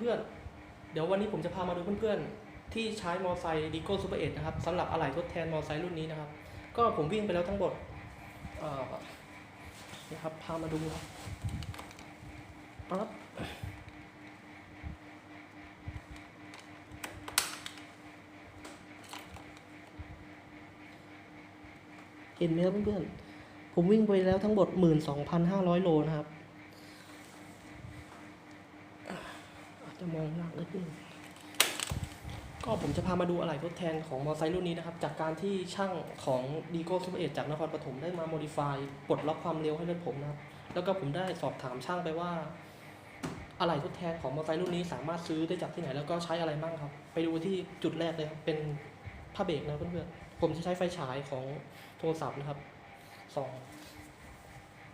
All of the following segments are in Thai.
เพื่อนๆ เดี๋ยววันนี้ผมจะพามาดูเพื่อนๆ ที่ใช้มอไซค์ดีโก้ซูเปอร์เอ็ดนะครับสำหรับอะไหล่ทดแทนมอไซค์รุ่นนี้นะครับ ก็ผมวิ่งไปแล้วทั้งหมดนะครับพามาดูครับปั๊บเห็นไหมครับเพื่อนๆ ผมวิ่งไปแล้วทั้งหมด 12,500 โลนะครับ อา จะมองยากนิดนึงก็ผมจะพามาดูอะไหล่ทดแทนของมอเตอร์ไซค์รุ่นนี้นะครับ จากการที่ช่างของดีโก้ซูเปอร์เอจากนครปฐมได้มาโมดิฟายปลดล็อกความเร็วให้รถผมนะครับ แล้วก็ผมได้สอบถามช่างไปว่าอะไหล่ทดแทนของมอเตอร์ไซค์รุ่นนี้สามารถซื้อได้จากที่ไหนแล้วก็ใช้อะไรบ้างครับ ไปดูที่จุดแรกเลยครับ เป็นผ้าเบรกนะเพื่อนๆผมจะใช้ไฟฉายของโทรศัพท์นะครับสอง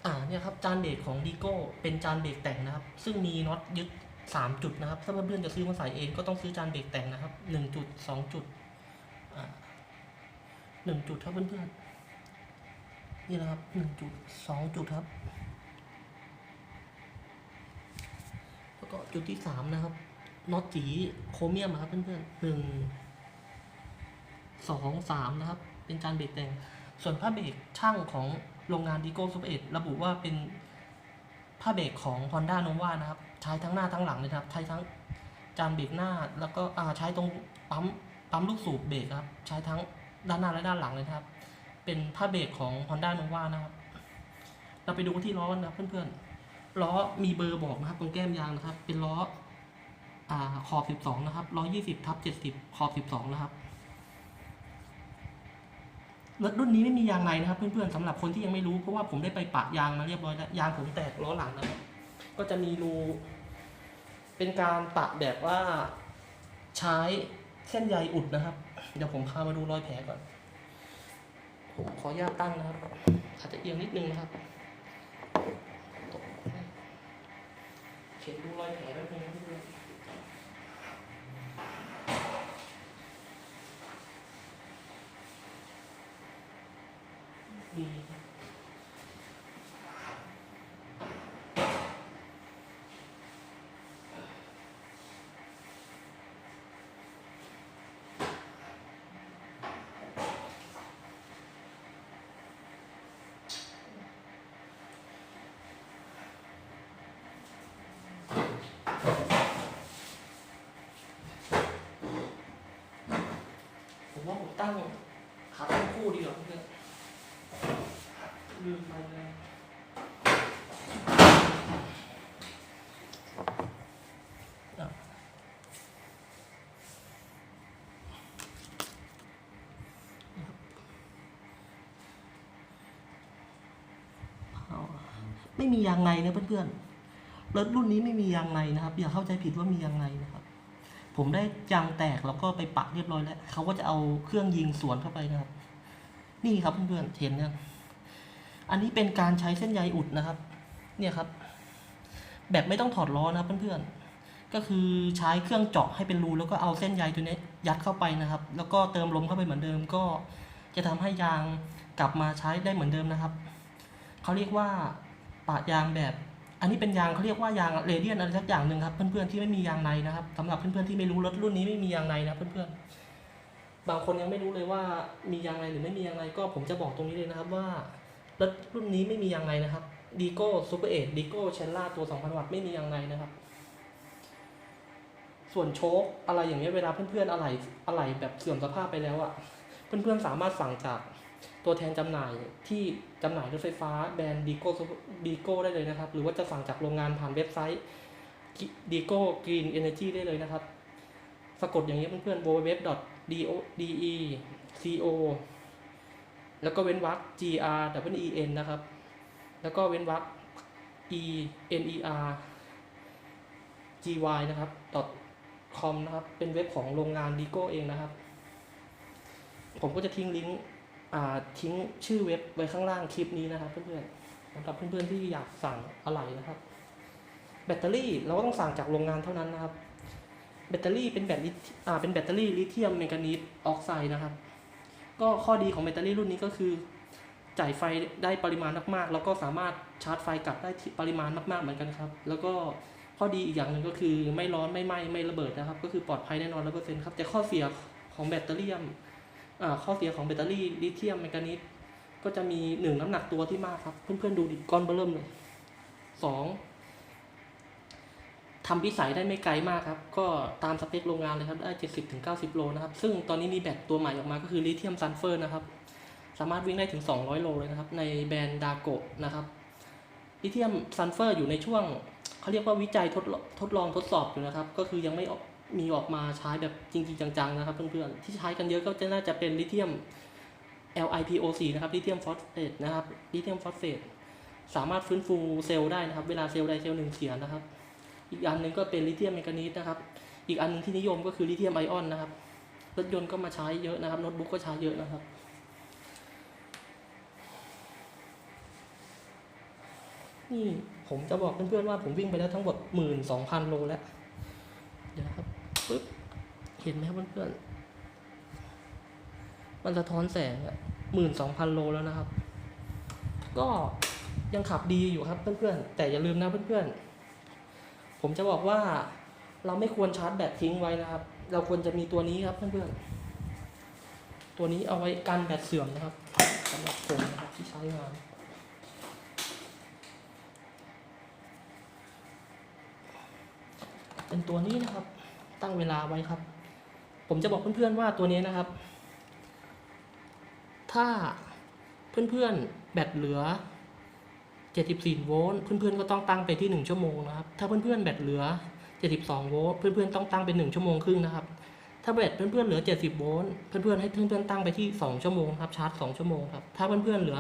อ่าเนี่ยครับจานเบรกของดีโก้เป็นจานเบรกแต่งนะครับ ซึ่งมีน็อตยึด สามจุดนะครับ ถ้าเพื่อนๆจะซื้อมาใส่เองก็ต้องซื้อจานเบรกแต่งนะครับหนึ่งจุดสองจุดหนึ่งจุดครับเพื่อนๆนี่นะครับหนึ่งจุดสองจุดครับ แล้วก็จุดที่สามนะครับน็อตสีโครเมียมครับเพื่อนๆหนึ่งสองสามนะครับ เป็นจานเบรกแต่ง ส่วนผ้าเบรกช่างของโรงงานดีโก้ซูเปอร์เอ็ดระบุว่าเป็น ผ้าเบรกของ Honda Nova นะครับ ใช้ทั้งหน้าทั้งหลังเลยครับใช้ทั้งจานเบรกหน้าแล้วก็อ่าใช้ตรงปั๊มปั๊มลูกสูบเบรกครับ ใช้ทั้งด้านหน้าและด้านหลังเลยครับ เป็นผ้าเบรกของ Honda Nova นะครับ เราไปดูที่ล้อกันนะเพื่อนๆ ล้อมีเบอร์บอกนะครับตรงแก้มยางนะครับ เป็นล้ออ่าขอบ 12 นะครับ 120ทับ70 ขอบ 12 นะครับ รถรุ่นนี้ไม่มียางในนะครับ เพื่อนๆสำหรับคนที่ยังไม่รู้เพราะว่าผมได้ไปปะยางมาเรียบร้อยแล้วยางผมแตกล้อหลังนะครับก็จะมีรูเป็นการปะแบบว่าใช้เส้นใยอุดนะครับ เดี๋ยวผมพามาดูรอยแผลก่อน ผมขออนุญาตตั้งนะครับ อาจจะเอียงนิดนึงนะครับเขียนดูรอยแผลแป๊บนึง ว่าผมตั้งขาตั้งคู่ดีกว่าเพื่อนลืมไปเลยอะอาไม่มียางในนะเพื่อนๆรถรุ่นนี้ไม่มียางในนะครับ อย่าเข้าใจผิดว่ามียางในนะครับ ผมได้ยางแตกแล้วก็ไปปักเรียบร้อยแล้วเขาก็จะเอาเครื่องยิงสวนเข้าไปนะครับ นี่ครับเพื่อนๆเห็นยังอันนี้เป็นการใช้เส้นใยอุดนะครับ เนี่ยครับ แบบไม่ต้องถอดล้อนะครับเพื่อนๆก็คือใช้เครื่องเจาะให้เป็นรูแล้วก็เอาเส้นใยตัวนี้ยัดเข้าไปนะครับ แล้วก็เติมลมเข้าไปเหมือนเดิม ก็จะทำให้ยางกลับมาใช้ได้เหมือนเดิมนะครับเขาเรียกว่าปะยางแบบ นนี้เป็นยางเขาเรียกว่ายางเรเดียนอะไรสักอย่างหนึ่งครับเพื่อนๆที่ไม่มียางในนะครับสำหรับเพื่อนๆที่ไม่รู้รถรุ่นนี้ไม่มียางในนะเพื่อนๆบางคนยังไม่รู้เลยว่ามียางในหรือไม่มียางในก็ผมจะบอกตรงนี้เลยนะครับว่ารถรุ่นนี้ไม่มียางในนะครับดีโก้ซูเปอร์เอทดีโก้เชนล่าตัว 2,000 วัตต์ไม่มียางในนะครับ ส่วนโชคอะไรอย่างเงี้ยเวลาเพื่อนๆอะไรอะไรแบบเสื่อมสภาพไปแล้วอะ่ะเพื่อนๆสามารถสั่งจาก ตัวแทนจำหน่ายที่จำหน่ายรถไฟฟ้าแบรนด์ดีโก้ดีโก้ได้เลยนะครับ หรือว่าจะสั่งจากโรงงานผ่านเว็บไซต์ดีโก้กรีนเอเนจีได้เลยนะครับ สะกดอย่างนี้เพื่อนๆ www d o d e c o แล้วก็เว้นวรรค g r w e n นะครับ แล้วก็เว้นวรรค e n e r g y นะครับ com นะครับ เป็นเว็บของโรงงานดีโก้เองนะครับ ผมก็จะทิ้งลิงก์ ทิ้งชื่อเว็บไว้ข้างล่างคลิปนี้นะครับเพื่อนๆสำหรับเพื่อนๆที่อยากสั่งอะไรนะครับ แบตเตอรี่เราก็ต้องสั่งจากโรงงานเท่านั้นนะครับ แบตเตอรี่เป็นแบตลิอ่าเป็นแบตเตอรี่ลิเธียมแมงกานีสออกไซด์นะครับ ก็ข้อดีของแบตเตอรี่รุ่นนี้ก็คือ จ่ายไฟได้ปริมาณมากๆ แล้วก็สามารถชาร์จไฟกลับได้ปริมาณมากๆเหมือนกันครับ แล้วก็ข้อดีอีกอย่างหนึ่งก็คือไม่ร้อนไม่ไหม้ไม่ระเบิดนะครับ ก็คือปลอดภัยแน่นอนร้อยเปอร์เซ็นต์ครับแต่ข้อเสียของแบตเตอรี่ ข้อเสียของแบตเตอรี่ลิเธียมแมงกานีสก็จะมีหนึ่งน้ำหนักตัวที่มากครับ เพื่อนๆดูดิก้อนเบอร์เริ่มเลยสองทำพิสัยได้ไม่ไกลมากครับ ก็ตามสเปคโรงงานเลยครับ ได้เจ็ดสิบถึงเก้าสิบโลนะครับ ซึ่งตอนนี้มีแบตตัวใหม่ออกมาก็คือลิเธียมซัลเฟอร์นะครับ สามารถวิ่งได้ถึง 200 โลเลยนะครับ ในแบรนด์ดาโกนะครับ ลิเธียมซัลเฟอร์อยู่ในช่วง เขาเรียกว่าวิจัยทดลองทดลองทดสอบอยู่นะครับ ก็คือยังไม่ออก มีออกมาใช้แบบจริง ๆ จัง ๆ นะครับ เพื่อนๆ ที่ใช้กันเยอะก็จะน่าจะเป็นลิเธียม LiPO4 นะครับลิเธียมฟอสเฟตนะครับลิเธียมฟอสเฟตสามารถฟื้นฟูเซลล์ได้นะครับ เวลาเซลล์ใดเซลล์หนึ่งเสียนะครับ อีกอันหนึ่งก็เป็นลิเธียมแมงกานีสนะครับ อีกอันหนึงที่นิยมก็คือลิเธียมไอออนนะครับ รถยนต์ก็มาใช้เยอะนะครับ โน้ตบุ๊กก็ใช้เยอะนะครับ นี่ผมจะบอกเพื่อนๆว่าผมวิ่งไปแล้วทั้งหมดหมื่นสองพันโลแล้ว เดี๋ยวครับ ปึ๊บเห็นไหมครับเพื่อนๆมันสะท้อนแสงอะหมื่นสองพันโลแล้วนะครับ ก็ยังขับดีอยู่ครับเพื่อนๆแต่อย่าลืมนะเพื่อนๆผมจะบอกว่าเราไม่ควรชาร์จแบตทิ้งไว้นะครับ เราควรจะมีตัวนี้ครับเพื่อนๆตัวนี้เอาไว้กันแบตเสื่อมนะครับสำหรับผมนะครับที่ใช้งานเป็นตัวนี้นะครับ ตั้งเวลาไว้ครับ ผมจะบอกเพื่อนๆว่าตัวนี้นะครับ ถ้าเพื่อนๆแบตเหลือ 74 โวลต์เพื่อนๆก็ต้องตั้งไปที่ 1 ชั่วโมงนะครับ ถ้าเพื่อนๆแบตเหลือ 72 โวลต์เพื่อนๆต้องตั้งเป็น 1 ชั่วโมงครึ่งนะครับ ถ้าแบตเพื่อนๆเหลือ 70 โวลต์เพื่อนๆให้เพื่อนๆตั้งไปที่ 2 ชั่วโมงครับชาร์จ 2 ชั่วโมงครับ ถ้าเพื่อนๆเหลือ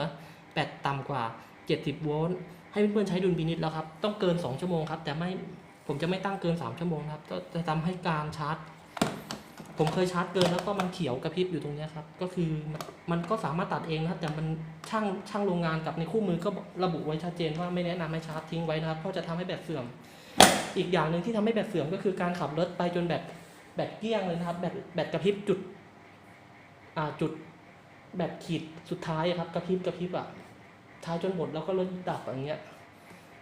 แบตต่ำกว่า 70 โวลต์ให้เพื่อนๆใช้ดุลพินิจแล้วครับ ต้องเกิน 2 ชั่วโมงครับ แต่ไม่ ผมจะไม่ตั้งเกิน 3 ชั่วโมงครับก็จะทำให้การชาร์จ ผมเคยชาร์จเกินแล้วก็มันเขียวกระพริบอยู่ตรงนี้ครับ ก็คือมันก็สามารถตัดเองนะครับ แต่มันช่างช่างโรงงานกับในคู่มือก็ระบุไว้ชัดเจนว่าไม่แนะนำให้ชาร์จทิ้งไว้นะครับ เพราะจะทำให้แบตเสื่อม อีกอย่างหนึ่งที่ทำให้แบตเสื่อมก็คือการขับรถไปจนแบตแบตเกี้ยงเลยนะครับ แบตแบตกระพริบจุดอ่าจุดแบตขีดสุดท้ายครับกระพริบกระพริบอะท้ายจนหมดแล้วก็รถดับอย่างเงี้ย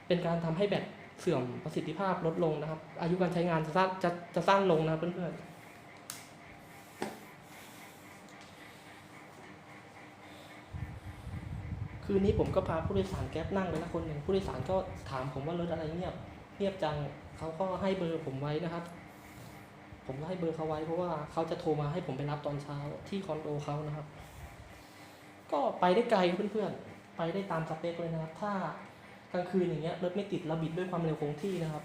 เป็นการทำให้แบต เสื่อมประสิทธิภาพลดลงนะครับ อายุการใช้งานจะสั้นจะจะสั้นลงนะครับเพื่อนๆคืนนี้ผมก็พาผู้โดยสารแก๊ปนั่งไปแล้วคนหนึ่งผู้โดยสารก็ถามผมว่ารถอะไรเงียบเงียบจังเขาก็ให้เบอร์ผมไว้นะครับ ผมก็ให้เบอร์เขาไว้เพราะว่าเขาจะโทรมาให้ผมไปรับตอนเช้าที่คอนโดเขานะครับ ก็ไปได้ไกลเพื่อนๆไปได้ตามสเปคเลยนะครับ ถ้า กลางคืนอย่างเงี้ยรถไม่ติดเราบิดด้วยความเร็วคงที่นะครับ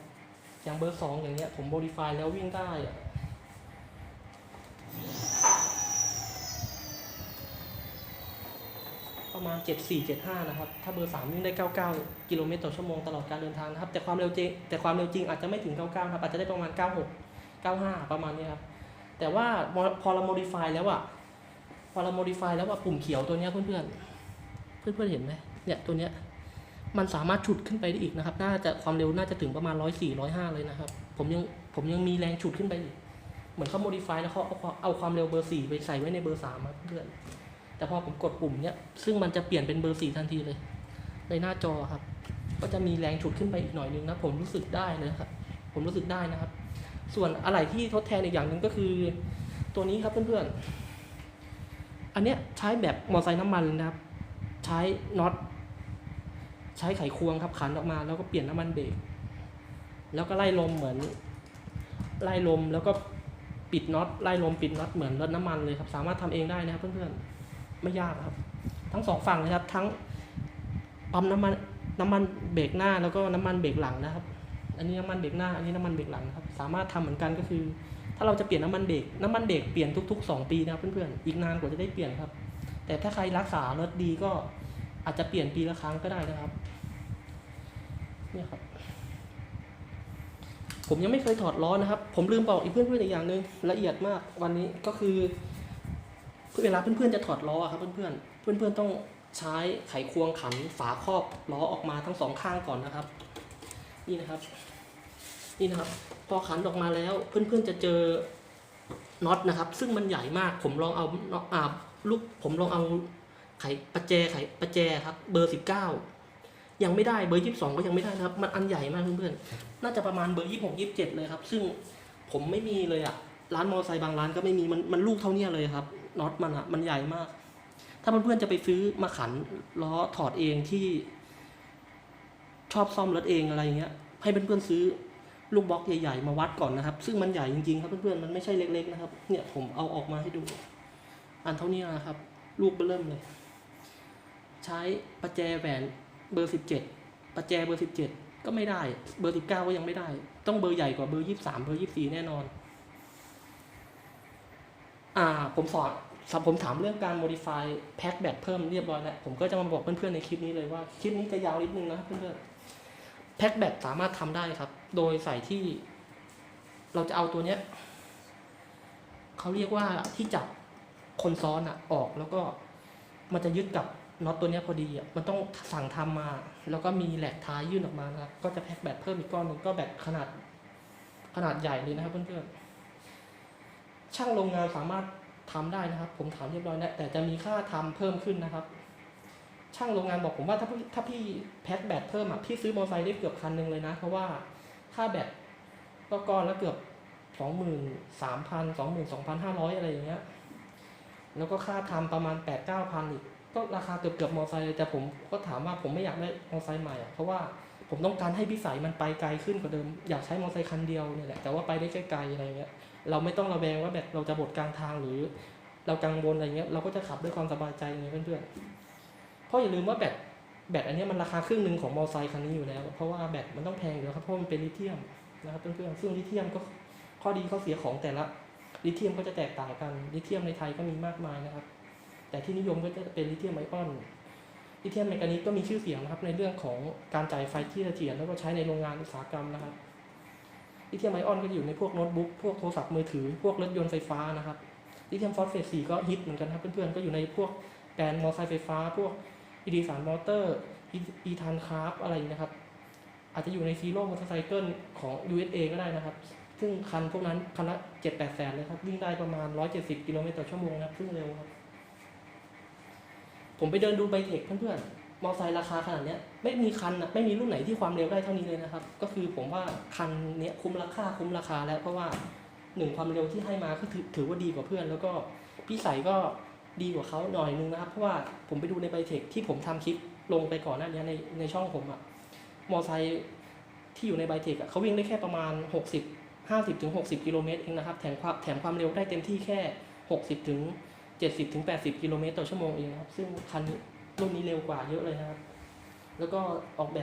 อย่างเบอร์สองอย่างเงี้ยผมโมดิฟายแล้ววิ่งได้อะประมาณ 74 75 นะครับ ถ้าเบอร์ 3 วิ่งได้ 99 กิโลเมตรต่อชั่วโมงตลอดการเดินทางนะครับ แต่ความเร็วจริงแต่ความเร็วจริงอาจจะไม่ถึง 99 ครับ อาจจะได้ประมาณ 96 95 ประมาณนี้ครับ แต่ว่าพอเราโมดิฟายแล้วอะพอเราโมดิฟายแล้วว่าปุ่มเขียวตัวนี้ยเพื่อนเพื่อนเห็นไหมเนี่ยตัวเนี้ย มันสามารถฉุดขึ้นไปได้อีกนะครับ น่าจะความเร็วน่าจะถึงประมาณ104 105เลยนะครับ ผมยังผมยังมีแรงฉุดขึ้นไปอีก เหมือนเขาโมดิฟายแล้วเขาเอาความเอาความเร็วเบอร์4ไปใส่ไว้ในเบอร์3ครับเพื่อนแต่พอผมกดปุ่มเนี้ยซึ่งมันจะเปลี่ยนเป็นเบอร์4ทันทีเลย ในหน้าจอครับ ก็จะมีแรงฉุดขึ้นไปอีกหน่อยนึงนะผมรู้สึกได้เลยครับ ผมรู้สึกได้นะครับ ส่วนอะไรที่ทดแทนอีกอย่างหนึ่งก็คือ ตัวนี้ครับเพื่อนๆอันเนี้ยใช้แบบมอเตอร์ไซค์น้ำมันเลยนะครับ ใช้น็อต ใช้ไขควงครับขันออกมา แล้วก็เปลี่ยนน้ำมันเบรกแล้วก็ไล่ลมเหมือน ไล่ลมแล้วก็ปิดน็อตไล่ลมปิดน็อตเหมือนรถน้ำมันเลยครับ สามารถทำเองได้นะครับเพื่อนๆไม่ยากครับ ทั้งสองฝั่งเลยครับ ทั้งปั๊มน้ำมันน้ำมันเบรกหน้าแล้วก็น้ำมันเบรกหลังนะครับ อันนี้น้ำมันเบรกหน้าอันนี้น้ำมันเบรกหลังครับ สามารถทำเหมือนกันก็คือ ถ้าเราจะเปลี่ยนน้ำมันเบรกน้ำมันเบรกเปลี่ยนทุก ๆ 2 ปีนะครับเพื่อนๆอีกนานกว่าจะได้เปลี่ยนครับ แต่ถ้าใครรักษารถดีก็ อาจจะเปลี่ยนปีละครั้งก็ได้นะครับเนี่ยครับ ผมยังไม่เคยถอดล้อนะครับ ผมลืมบอกอีกเพื่อนๆอีกอย่างหนึ่งละเอียดมากวันนี้ก็คือเวลาเพื่อนๆจะถอดล้อครับ เพื่อนๆเพื่อนๆต้องใช้ไขควงขันฝาครอบล้อออกมาทั้งสองข้างก่อนนะครับ นี่นะครับนี่นะครับ พอขันออกมาแล้วเพื่อนๆจะเจอน็อตนะครับ ซึ่งมันใหญ่มาก ผมลองเอาอตอ่าลูกผมลองเอา ไขประแจไขประแจครับ เบอร์สิบเก้ายังไม่ได้เบอร์ยี่สิบสองก็ยังไม่ได้นะครับ มันอันใหญ่มากเพื่อนๆ น่าจะประมาณเบอร์ยี่หกยี่สิบเจ็ดเลยครับ ซึ่งผมไม่มีเลยอะร้านมอเตอร์ไซค์บางร้านก็ไม่มีมันมันลูกเท่าเนี้ยเลยครับน็อตมันอะมันใหญ่มาก ถ้าเพื่อนๆจะไปซื้อมาขันล้อถอดเองที่ ชอบซ่อมรถเองอะไรเงี้ย ให้เพื่อนๆซื้อลูกบล็อกใหญ่ๆมาวัดก่อนนะครับ ซึ่งมันใหญ่จริงๆครับเพื่อนๆมันไม่ใช่เล็กๆนะครับ เนี่ยผมเอาออกมาให้ดู อันเท่านี้นะครับ ลูกเบิ่มเลย ใช้ประแจแหวนเบอร์สิบเจ็ดประแจเบอร์สิบเจ็ดก็ไม่ได้ เบอร์สิบเก้าก็ยังไม่ได้ ต้องเบอร์ใหญ่กว่าเบอร์ยี่สามเบอร์ยี่สี่แน่นอน อ่า ผมสอนผมถามเรื่องการ modify แพ็คแบตเพิ่มเรียบร้อยแล้ว ผมก็จะมาบอกเพื่อนๆในคลิปนี้เลยว่า คลิปนี้จะยาวนิดนึงนะเพื่อนๆแพ็คแบตสามารถทำได้ครับ โดยใส่ที่ เราจะเอาตัวเนี้ยเขาเรียกว่าที่จับคนซ้อนอะออกแล้วก็มันจะยึดกับ น็อตตัวนี้พอดีอะมันต้องสั่งทำมา แล้วก็มีแหลกท้ายยื่นออกมานะครับก็จะแพ็คแบตเพิ่มอีกก้อนหนึ่งก็แบตขนาดขนาดใหญ่เลยนะครับเพื่อนๆช่างโรงงานสามารถทำได้นะครับ ผมถามเรียบร้อยแล้วแต่จะมีค่าทำเพิ่มขึ้นนะครับ ช่างโรงงานบอกผมว่าถ้าถ้าพี่แพ็คแบตเพิ่มอะพี่ซื้อมอเตอร์ไซค์ได้เกือบคันหนึ่งเลยนะ เพราะว่าค่าแบตก็ก้อนละเกือบสองหมื่นสามพันสองหมื่นสองพันห้าร้อยอะไรอย่างเงี้ยแล้วก็ค่าทำประมาณแปดเก้าพันอีก ก็ราคาเกือบเกือบมอไซค์เลยแต่ผมก็ถามว่าผมไม่อยากได้มอไซค์ใหม่อะเพราะว่าผมต้องการให้พิสัยมันไปไกลขึ้นกว่าเดิม อยากใช้มอเตอร์ไซค์คันเดียวเนี่ยแหละแต่ว่าไปได้ไกลๆอะไรเงี้ยเราไม่ต้องระแวงว่าแบตเราจะหมดกลางทางหรือ เรากังวลอะไรเงี้ยเราก็จะขับด้วยความสบายใจไงเพื่อนๆเพราะอย่าลืมว่าแบตแบตอันนี้มันราคาครึ่งหนึ่งของมอเตอร์ไซค์คันนี้อยู่แล้ว เพราะว่าแบตมันต้องแพงอยู่แล้วครับเพราะมันเป็นลิเธียมนะครับเพื่อนๆซึ่งลิเธียมก็ข้อดีข้อเสียของแต่ละลิเธียมก็จะแตกต่างกันลิเธียมในไทยก็มีมากมายนะครับ แต่ที่นิยมก็จะเป็นลิเธียมไอออนลิเธียมแมกนีสก็มีชื่อเสียงนะครับในเรื่องของการจ่ายไฟที่เสถียรแล้วก็ใช้ในโรงงานอุตสาหกรรมนะครับลิเธียมไอออนก็อยู่ในพวกโน้ตบุ๊กพวกโทรศัพท์มือถือ พวกรถยนต์ไฟฟ้านะครับลิเธียมฟอสเฟต4ก็ฮิตเหมือนกันครับเพื่อนๆก็อยู่ในพวกแบรนด์มอเตอร์ไซค์ไฟฟ้า พวกอีดีสานมอเตอร์อีทันคาร์บอะไรอย่างนี้นะครับ อาจจะอยู่ในซีโร่มอเตอร์ไซเคิลของ USA ก็ได้นะครับ ซึ่งคันพวกนั้นคันละ7-8แสนเลยครับวิ่งได้ประมาณ 170 กิโลเมตรต่อชั่วโมงนะครับซึ่งเร็วครับ ผมไปเดินดูไบเทคเพื่อนๆมอไซค์ราคาขนาดเนี้ยไม่มีคันนะไม่มีรุ่นไหนที่ความเร็วได้เท่านี้เลยนะครับ ก็คือผมว่าคันเนี้ยคุ้มราคาคุ้มราคาแล้วเพราะว่าหนึ่งความเร็วที่ให้มาก็ถือถือว่าดีกว่าเพื่อน แล้วก็พี่ใส่ก็ดีกว่าเขาหน่อยนึงนะครับเพราะว่าผมไปดูในไบเทคที่ผมทำคลิปลงไปก่อนหน้านี้ในในช่องผมอะมอไซค์ที่อยู่ในไบเทคอะเขาวิ่งได้แค่ประมาณ 60 50ถึง60 กิโลเมตรเองนะครับแถมความแถมความเร็วได้เต็มที่แค่ 60ถึง 70ถึง80 กิโลเมตรต่อชั่วโมงเองครับ ซึ่งคันนี้รุ่นนี้เร็วกว่าเยอะเลยนะครับ แล้วก็ออกแบบ